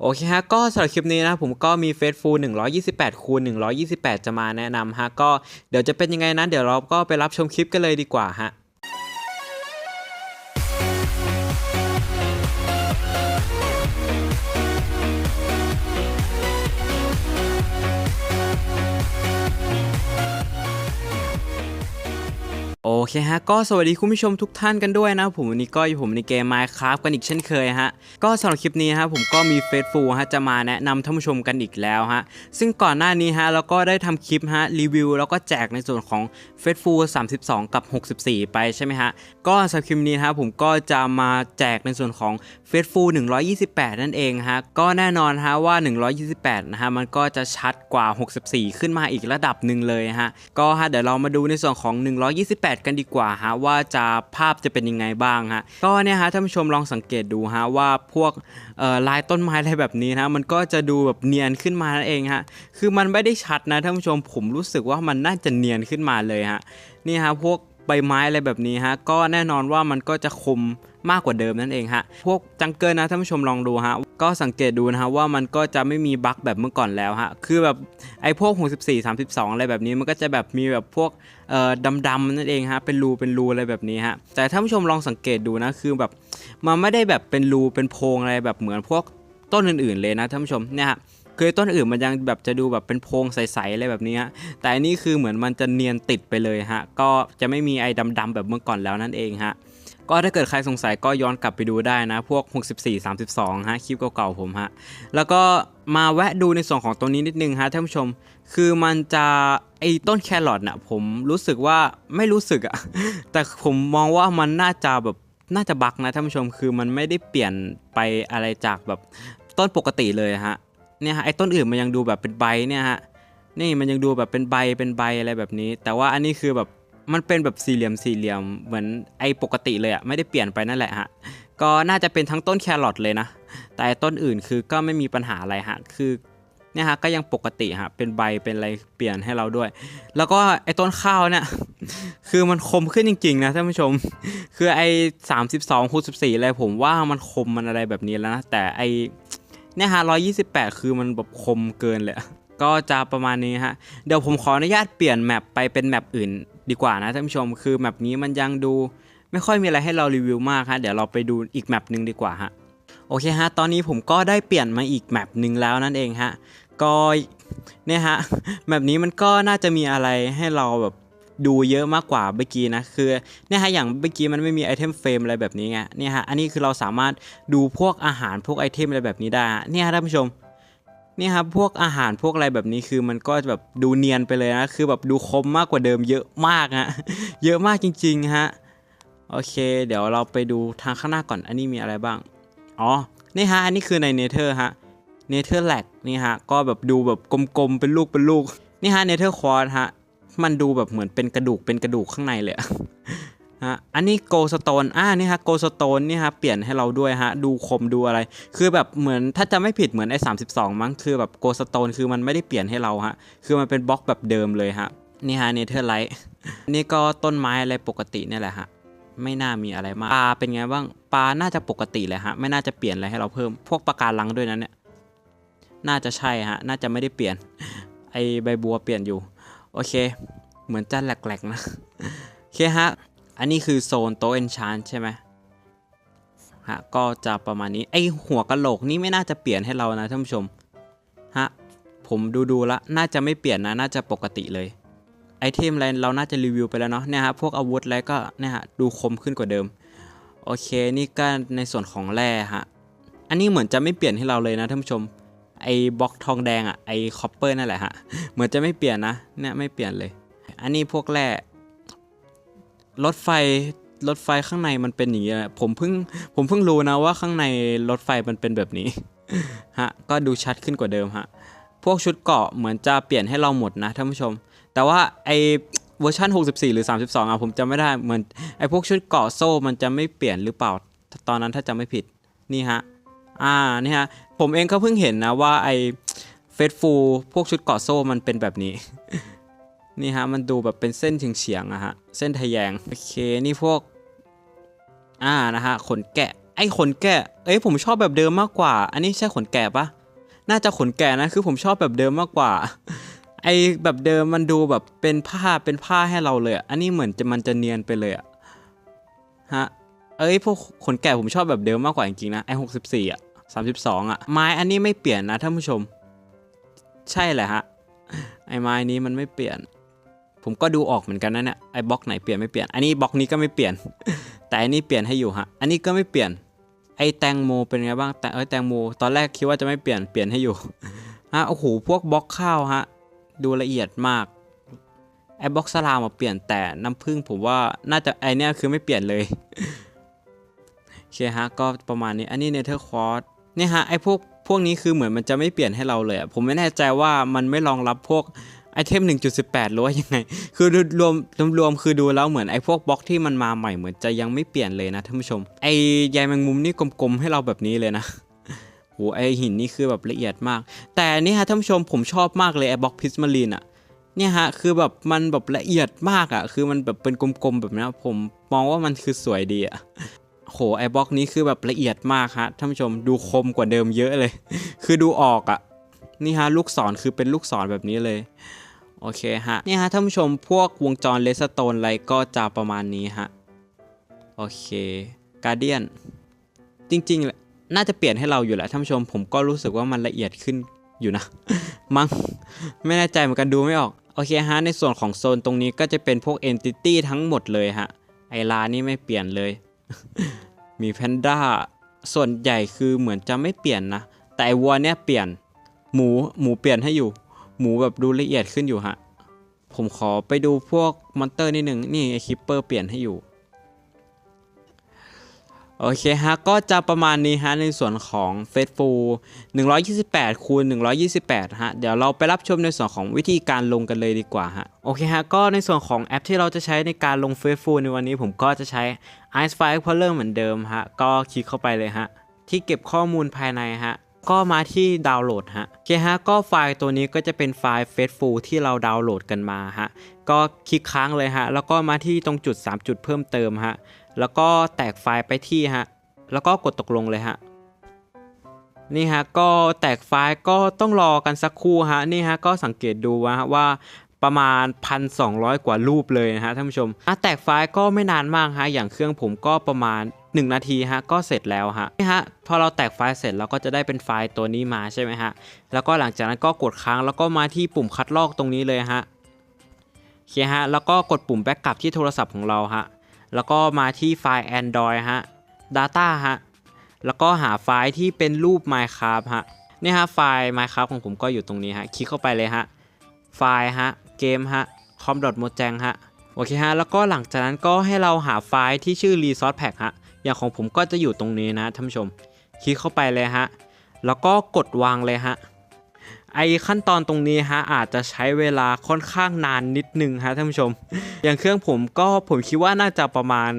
โอเคฮะก็สำหรับคลิปนี้นะผมก็มีเฟซฟูล128คูณ128 จะมาแนะนำฮะก็เดี๋ยวจะเป็นยังไงนั้นเดี๋ยวเราก็ไปรับชมคลิปกันเลยดีกว่าฮะ โอเคฮะ ก็สวัสดีคุณผู้ชมทุกท่านกันด้วยนะผมวันนี้ก็อยู่ผมในเกม Minecraft กันอีกเช่นเคยฮะ ก็สำหรับคลิปนี้ฮะผมก็มีเฟซฟูฮะจะมาแนะนำท่านผู้ชมกันอีกแล้วฮะ ซึ่งก่อนหน้านี้ฮะเราก็ได้ทำคลิปฮะรีวิวแล้วก็แจกในส่วนของเฟซฟู32 กับ 64 ไปใช่ไหมฮะ ก็สำหรับคลิปนี้ฮะผมก็จะมาแจกในส่วนของเฟซฟู128 นั่นเองฮะ ก็แน่นอนฮะว่า 128 นะฮะมันก็จะชัดกว่า 64 ขึ้นมาอีกระดับหนึ่งเลยฮะ ก็ฮะเดี๋ยวเรามาดูในส่วนของ 128กันดีกว่าฮะว่าจะภาพจะเป็นยังไงบ้างฮะก็เนี่ยฮะท่านผู้ชมลองสังเกตดูฮะว่าพวกลายต้นไม้อะไรแบบนี้นะมันก็จะดูแบบเนียนขึ้นมานั่นเองฮะคือมันไม่ได้ชัดนะท่านผู้ชมผมรู้สึกว่ามันน่าจะเนียนขึ้นมาเลยฮะนี่ฮะพวกใบไม้อะไรแบบนี้ฮะก็แน่นอนว่ามันก็จะคม มากกว่าเดิมนั่นเองฮะ พวกจังเกิลนะท่านผู้ชมลองดูฮะ ก็สังเกตดูนะฮะว่ามันก็จะไม่มีบั๊กแบบเมื่อก่อนแล้วฮะ คือแบบไอ้พวก 64 32 อะไรแบบนี้มันก็จะแบบมีแบบพวกเอ่อดำๆนั่นเองฮะ เป็นรูเป็นรูอะไรแบบนี้ฮะ แต่ท่านผู้ชมลองสังเกตดูนะ คือแบบมันไม่ได้แบบเป็นรูเป็นโพรงอะไรแบบเหมือนพวกต้นอื่นๆเลยนะท่านผู้ชมเนี่ยฮะคือต้นอื่นมันยังแบบจะดูแบบเป็นโพรงใสๆอะไรแบบนี้ฮะแต่อันนี้คือเหมือนมันจะเนียนติดไปเลยฮะ ก็จะไม่มีไอ้ดำๆแบบเมื่อก่อนแล้วนั่นเองฮะ ก็ถ้าเกิดใครสงสัยก็ย้อนกลับไปดูได้นะ พวก 64 32 ฮะ คลิปเก่าๆผมฮะ แล้วก็มาแวะดูในส่วนของตัวนี้นิดนึงฮะท่านผู้ชม คือมันจะไอ้ต้นแครอทน่ะผมรู้สึกว่าไม่รู้สึกอะแต่ผมมองว่ามันน่าจะแบบน่าจะบักนะท่านผู้ชมคือมันไม่ได้เปลี่ยนไปอะไรจากแบบต้นปกติเลยฮะเนี่ยฮะไอ้ต้นอื่นมันยังดูแบบเป็นใบเนี่ยฮะนี่มันยังดูแบบเป็นใบเป็นใบอะไรแบบนี้ แต่ว่าอันนี้คือแบบ มันเป็นแบบสี่เหลี่ยมสี่เหลี่ยมเหมือนไอ้ปกติเลยอะไม่ได้เปลี่ยนไปนั่นแหละฮะก็น่าจะเป็นทั้งต้นแครอทเลยนะ แต่ต้นอื่นคือก็ไม่มีปัญหาอะไรฮะคือเนี่ยฮะก็ยังปกติฮะเป็นใบเป็นอะไรเปลี่ยนให้เราด้วย แล้วก็ไอ้ต้นข้าวเนี่ยคือมันคมขึ้นจริงๆนะท่านผู้ชม คือไอ้สามสิบสองคูณสิบสี่อะไรผมว่ามันคมมันอะไรแบบนี้แล้วนะแต่ไอ้เนี่ยฮะร้อยยี่สิบแปดคือมันแบบคมเกินเลยก็จะประมาณนี้ฮะ เดี๋ยวผมขออนุญาตเปลี่ยนแมปไปเป็นแมปอื่น ดีกว่านะท่านผู้ชมคือแมปนี้มันยังดู ไม่ค่อยมีอะไรให้เรารีวิวมากฮะเดี๋ยวเราไปดูอีกแมปหนึ่งดีกว่าฮะโอเคฮะตอนนี้ผมก็ได้เปลี่ยนมาอีกแมปหนึ่งแล้วนั่นเองฮะก็เนี่ยฮะแบบนี้มันก็น่าจะมีอะไรให้เราแบบดูเยอะมากกว่าเมื่อกี้นะคือเนี่ยฮะอย่างเมื่อกี้มันไม่มีไอเทมเฟรมอะไรแบบนี้ไงเนี่ยฮะอันนี้คือเราสามารถดูพวกอาหารพวกไอเทมอะไรแบบนี้ได้เนี่ยฮะท่านผู้ชม นี่ครับพวกอาหารพวกอะไรแบบนี้คือมันก็แบบดูเนียนไปเลยนะ คือแบบดูคมมากกว่าเดิมเยอะมากฮะ เยอะมากจริงๆฮะ โอเค เดี๋ยวเราไปดูทางข้างหน้าก่อน อันนี้มีอะไรบ้าง อ๋อ นี่ฮะ อันนี้คือในเนเธอร์ฮะ เนเธอร์แลกนี่ฮะ ก็แบบดูแบบกลมๆ เป็นลูกเป็นลูก นี่ฮะ เนเธอร์ควอฮะ มันดูแบบเหมือนเป็นกระดูกเป็นกระดูกข้างในเลย ฮะอันนี้โกสโตนอ่านี่ฮะโกสโตนนี่ฮะเปลี่ยนให้เราด้วยฮะดูคมดูอะไร คือแบบเหมือนถ้าจะไม่ผิดเหมือนไอ้สามสิบสองมั้งคือแบบโกสโตนคือมันไม่ได้เปลี่ยนให้เราฮะคือมันเป็นบล็อกแบบเดิมเลยฮะนี่ฮะเนเธอร์ไลท์นี่ก็ต้นไม้อะไรปกตินี่แหละฮะไม่น่ามีอะไรมากปลาเป็นไงบ้างปลาน่าจะปกติเลยฮะไม่น่าจะเปลี่ยนอะไรให้เราเพิ่ม พวกปลาการังด้วยนะเนี่ยน่าจะใช่ฮะน่าจะไม่ได้เปลี่ยน ไอใบบัวเปลี่ยนอยู่ โอเค เหมือนจะแหลกๆนะโอเคฮะ อันนี้คือโซนโต๊ะเอนชานใช่ไหมฮะก็จะประมาณนี้ไอหัวกะโหลกนี่ไม่น่าจะเปลี่ยนให้เรานะท่านผู้ชมฮะผมดูดูละน่าจะไม่เปลี่ยนนะน่าจะปกติเลยไอเทมอะไรเราน่าจะรีวิวไปแล้วเนาะเนี่ยฮะพวกอาวุธอะไรก็เนี่ยฮะดูคมขึ้นกว่าเดิมโอเคนี่ก็ในส่วนของแร่ฮะอันนี้เหมือนจะไม่เปลี่ยนให้เราเลยนะท่านผู้ชมไอ้บล็อกทองแดงอะไอ้คอปเปอร์นั่นแหละฮะเหมือนจะไม่เปลี่ยนนะเนี่ยไม่เปลี่ยนเลย อันนี้พวกแร่ รถไฟรถไฟข้างในมันเป็นอย่างนี้อะผมเพิ่งผมเพิ่งรู้นะว่าข้างในรถไฟมันเป็นแบบนี้ฮะก็ดูชัดขึ้นกว่าเดิมฮะพวกชุดเกาะเหมือนจะเปลี่ยนให้เราหมดนะท่านผู้ชม แต่ว่าไอเวอร์ชัน64 หรือ 32อะผมจำไม่ได้เหมือนไอพวกชุดเกาะโซ่มันจะไม่เปลี่ยนหรือเปล่า ตอนนั้นถ้าจำไม่ผิดนี่ฮะอ่านี่ฮะผมเองก็เพิ่งเห็นนะว่าไอเฟสฟูพวกชุดเกาะโซ่มันเป็นแบบนี้ นี่ฮะมันดูแบบเป็นเส้นเฉียงๆอะฮะเส้นทะแยงโอเคนี่พวก อ่านะฮะขนแกะ ไอ้ขนแกะ เอ้ยผมชอบแบบเดิมมากกว่า อันนี้ใช่ขนแกะปะน่าจะขนแกะนะคือผมชอบแบบเดิมมากกว่า ไอ้แบบเดิมมันดูแบบเป็นผ้าเป็นผ้าให้เราเลยอันนี้เหมือนจะมันจะเนียนไปเลยอะฮะเอ้ยพวกขนแกะผมชอบแบบเดิมมากกว่าจริงๆนะไอ้หกสิบสี่อะสามสิบสองอะไม้อันนี้ไม่เปลี่ยนนะท่านผู้ชม ใช่แหละฮะไอ้ไม้นี้มันไม่เปลี่ยน ผมก็ดูออกเหมือนกันนะเนี่ยไอ้บล็อกไหนเปลี่ยนไม่เปลี่ยน อันนี้บล็อกนี้ก็ไม่เปลี่ยน แต่อันนี้เปลี่ยนให้อยู่ฮะ อันนี้ก็ไม่เปลี่ยน ไอ้แตงโมเป็นไงบ้าง แต่เอ้ยแตงโมตอนแรกคิดว่าจะไม่เปลี่ยน เปลี่ยนให้อยู่ ฮะ โอ้โห พวกบล็อกข้าวฮะ ดูละเอียดมาก ไอ้บล็อกสลามมาเปลี่ยนแต่น้ำผึ้งผมว่าน่าจะไอเนี้ยคือไม่เปลี่ยนเลย โอเคฮะ ก็ประมาณนี้ อันนี้เนเธอร์คอร์สเนี่ยฮะ ไอ้พวกพวกนี้คือเหมือนมันจะไม่เปลี่ยนให้เราเลยผมไม่แน่ใจว่ามันไม่รองรับพวก ไอเทม 1.18 หรือว่ายังไง คือรวมรวมรวมคือดูแล้วเหมือนไอพวกบล็อกที่มันมาใหม่เหมือนจะยังไม่เปลี่ยนเลยนะท่านผู้ชม ไอใยแมงมุมนี่กลมๆ ให้เราแบบนี้เลยนะโหไอหินนี่คือแบบละเอียดมาก แต่นี่ฮะท่านผู้ชมผมชอบมากเลยไอบล็อกพิสมารีนอะเนี่ยฮะคือแบบมันแบบละเอียดมากอะคือมันแบบเป็นกลมๆแบบนี้ผมมองว่ามันคือสวยดีอะโหไอบล็อกนี้คือแบบละเอียดมากฮะท่านผู้ชมดูคมกว่าเดิมเยอะเลย คือดูออกอะนี่ฮะลูกศรคือเป็นลูกศรแบบนี้เลย โอเคฮะนี่ฮะท่านผู้ชมพวกวงจรเลสโตนอะไรก็จะประมาณนี้ฮะโอเคการเดียนจริงๆแหละน่าจะเปลี่ยนให้เราอยู่แหละท่านผู้ชม ผมก็รู้สึกว่ามันละเอียดขึ้นอยู่นะ มั้งไม่แน่ใจเหมือนกันดูไม่ออก โอเคฮะในส่วนของโซนตรงนี้ก็จะเป็นพวก Entity ทั้งหมดเลยฮะ ไอลานี่ไม่เปลี่ยนเลย มีแพนด้าส่วนใหญ่คือเหมือนจะไม่เปลี่ยนนะ แต่ไอวัวเนี่ยเปลี่ยนหมูหมูเปลี่ยนให้อยู่ หมูแบบดูละเอียดขึ้นอยู่ฮะ ผมขอไปดูพวกมอนเตอร์นิดหนึ่งนี่ไอคิปเปอร์เปลี่ยนให้อยู่ โอเคฮะ ก็จะประมาณนี้ฮะ ในส่วนของเฟสฟู128 คูณ 128 ฮะ เดี๋ยวเราไปรับชมในส่วนของวิธีการลงกันเลยดีกว่าฮะ โอเคฮะ ก็ในส่วนของแอปที่เราจะใช้ในการลงเฟสฟูในวันนี้ผมก็จะใช้ Ice File Explorer เหมือนเดิมฮะ ก็คลิกเข้าไปเลยฮะ ที่เก็บข้อมูลภายในฮะ ก็มาที่ดาวน์โหลดฮะโอเคฮะก็ไฟล์ตัวนี้ก็จะเป็นไฟล์ Faithful ที่เราดาวน์โหลดกันมาฮะก็คลิกค้างเลยฮะแล้วก็มาที่ตรงจุด 3 จุดเพิ่มเติมฮะแล้วก็แตกไฟล์ไปที่ฮะแล้วก็กดตกลงเลยฮะนี่ฮะก็แตกไฟล์ก็ต้องรอกันสักครู่ฮะนี่ฮะก็สังเกตดูว่าว่าประมาณ 1,200 กว่ารูปเลยนะฮะท่านผู้ชมอะแตกไฟล์ก็ไม่นานมากฮะอย่างเครื่องผมก็ประมาณ 1 นาทีฮะก็เสร็จแล้วฮะนี่ฮะพอเราแตกไฟล์เสร็จเราก็จะได้เป็นไฟล์ตัวนี้มาใช่ไหมฮะแล้วก็หลังจากนั้นก็กดค้างแล้วก็มาที่ปุ่มคัดลอกตรงนี้เลยฮะโอเคฮะแล้วก็กดปุ่มแบ็กกลับที่โทรศัพท์ของเราฮะแล้วก็มาที่ไฟล์ Android ฮะ Data ฮะแล้วก็หาไฟล์ที่เป็นรูป Minecraft ฮะนี่ฮะไฟล์ Minecraft ของผมก็อยู่ตรงนี้ฮะคลิกเข้าไปเลยฮะไฟล์ฮะเกมฮะ com.mojang ฮะโอเคฮะแล้วก็หลังจากนั้นก็ให้เราหาไฟล์ที่ชื่อ resource pack ฮะ อย่างของผมก็จะอยู่ตรงนี้นะท่านผู้ชม คลิกเข้าไปเลยฮะ แล้วก็กดวางเลยฮะ ไอขั้นตอนตรงนี้ฮะอาจจะใช้เวลาค่อนข้างนานนิดนึงฮะท่านผู้ชม อย่างเครื่องผมก็ผมคิดว่าน่าจะประมาณ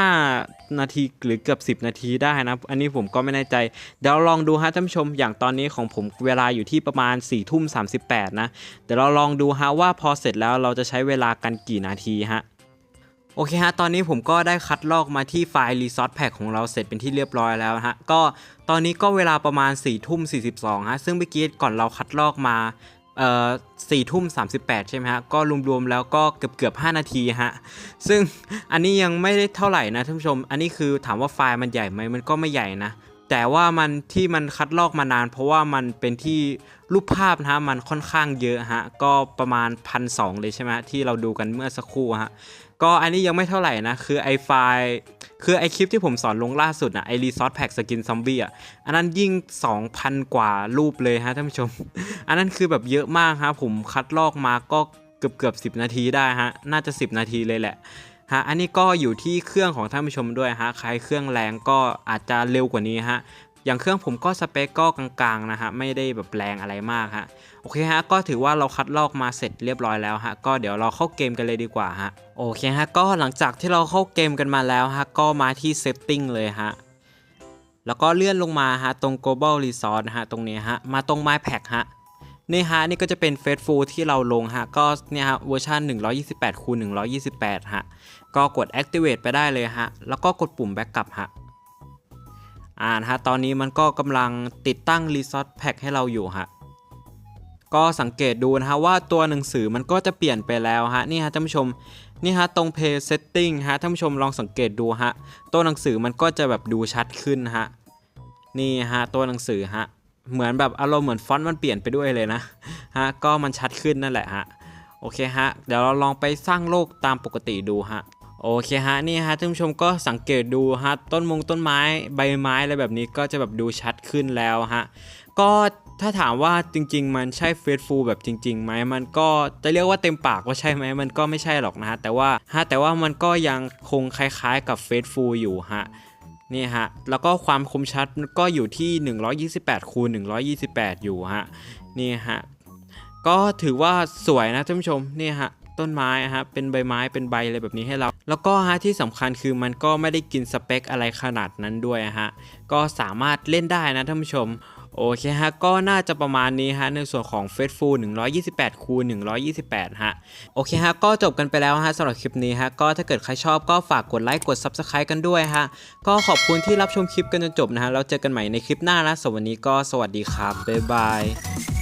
5 นาทีหรือเกือบ 10 นาทีได้นะ อันนี้ผมก็ไม่แน่ใจ เดี๋ยวลองดูฮะท่านผู้ชม อย่างตอนนี้ของผมเวลาอยู่ที่ประมาณ4ี่ทุ่ม38นะ เดี๋ยวเราลองดูฮะว่าพอเสร็จแล้วเราจะใช้เวลากันกี่นาทีฮะ โอเคฮะ ตอนนี้ผมก็ได้คัดลอกมาที่ไฟล์ Resource Pack ของเราเสร็จเป็นที่เรียบร้อยแล้วฮะ ก็ตอนนี้ก็เวลาประมาณ4ี่ทุ่ม42ฮะ ซึ่งเมื่อกี้ก่อนเราคัดลอกมาเอ่อสี่ทุ่ม38ใช่ไหมฮะ ก็รวมๆแล้วก็เกือบเกือบ5นาทีฮะ ซึ่งอันนี้ยังไม่ได้เท่าไหร่นะท่านผู้ชม อันนี้คือถามว่าไฟล์มันใหญ่ไหมมันก็ไม่ใหญ่นะ แต่ว่ามันที่มันคัดลอกมานาน เพราะว่ามันเป็นที่รูปภาพนะฮะมันค่อนข้างเยอะฮะก็ประมาณพันสเลยใช่ไหมที่เราดูกันเมื่อสักครู่ฮะก็อันนี้ยังไม่เท่าไหร่นะคือไอไฟล์คือไอคลิปที่ผมสอนลงล่าสุดนะไอรีซอสแพ็กสกินซอมบี้อะอันนั้นยิ่ง 2,000 กว่ารูปเลยฮะท่านผู้ชม อันนั้นคือแบบเยอะมากฮะผมคัดลอกมาก็เกือบเกือบสินาทีได้ฮะน่าจะ 10 นาทีเลยแหละ ฮะอันนี้ก็อยู่ที่เครื่องของท่านผู้ชมด้วยฮะใครเครื่องแรงก็อาจจะเร็วกว่านี้ฮะอย่างเครื่องผมก็สเปคก็กลางๆนะฮะไม่ได้แบบแรงอะไรมากฮะโอเคฮะก็ถือว่าเราคัดลอกมาเสร็จเรียบร้อยแล้วฮะก็เดี๋ยวเราเข้าเกมกันเลยดีกว่าฮะโอเคฮะก็หลังจากที่เราเข้าเกมกันมาแล้วฮะก็มาที่ setting เลยฮะแล้วก็เลื่อนลงมาฮะตรง global resource นะฮะตรงนี้ฮะมาตรง my pack ฮะ นี่ฮะนี่ก็จะเป็น faithful ที่เราลงฮะก็เนี่ยฮะเวอร์ชัน128คูณ128ฮะก็กด activate ไปได้เลยฮะแล้วก็กดปุ่ม backup ฮะอ่านะฮะตอนนี้มันก็กำลังติดตั้งรีซอสแพ็กให้เราอยู่ฮะก็สังเกตดูนะฮะว่าตัวหนังสือมันก็จะเปลี่ยนไปแล้วฮะนี่ฮะท่านผู้ชมนี่ฮะตรง Page Setting ฮะท่านผู้ชมลองสังเกตดูฮะตัวหนังสือมันก็จะแบบดูชัดขึ้นฮะนี่ฮะตัวหนังสือฮะ เหมือนแบบอารมณ์เหมือนฟอนต์มันเปลี่ยนไปด้วยเลยนะฮะก็มันชัดขึ้นนั่นแหละฮะโอเคฮะเดี๋ยวเราลองไปสร้างโลกตามปกติดูฮะโอเคฮะนี่ฮะท่านผู้ชมก็สังเกตดูฮะต้นมงต้นไม้ใบไม้อะไรแบบนี้ก็จะแบบดูชัดขึ้นแล้วฮะก็ถ้าถามว่าจริง ๆ มันใช่เฟซฟูลแบบจริงๆไหมมันก็จะเรียกว่าเต็มปากว่าใช่ไหมมันก็ไม่ใช่หรอกนะฮะแต่ว่าฮะแต่ว่ามันก็ยังคงคล้ายๆกับเฟซฟูลอยู่ฮะ นี่ฮะ แล้วก็ความคมชัดก็อยู่ที่ 128คูณ128 อยู่ฮะ นี่ฮะ ก็ถือว่าสวยนะท่านผู้ชม นี่ฮะ ต้นไม้ฮะ เป็นใบไม้ เป็นใบอะไรแบบนี้ให้เรา แล้วก็ฮะที่สำคัญคือมันก็ไม่ได้กินสเปคอะไรขนาดนั้นด้วยฮะ ก็สามารถเล่นได้นะท่านผู้ชม โอเคฮะก็น่าจะประมาณนี้ฮะในส่วนของ f a c e f u l 128 คูณ 128 ฮะ โอเคฮะ ก็จบกันไปแล้วฮะสำหรับคลิปนี้ฮะ ก็ถ้าเกิดใครชอบก็ฝากกดไลค์กด Subscribe กันด้วยฮะ ก็ขอบคุณที่รับชมคลิปกันจนจบนะฮะ แล้วเจอกันใหม่ในคลิปหน้านะสวัสดีก็สวัสดีครับ บ๊ายบาย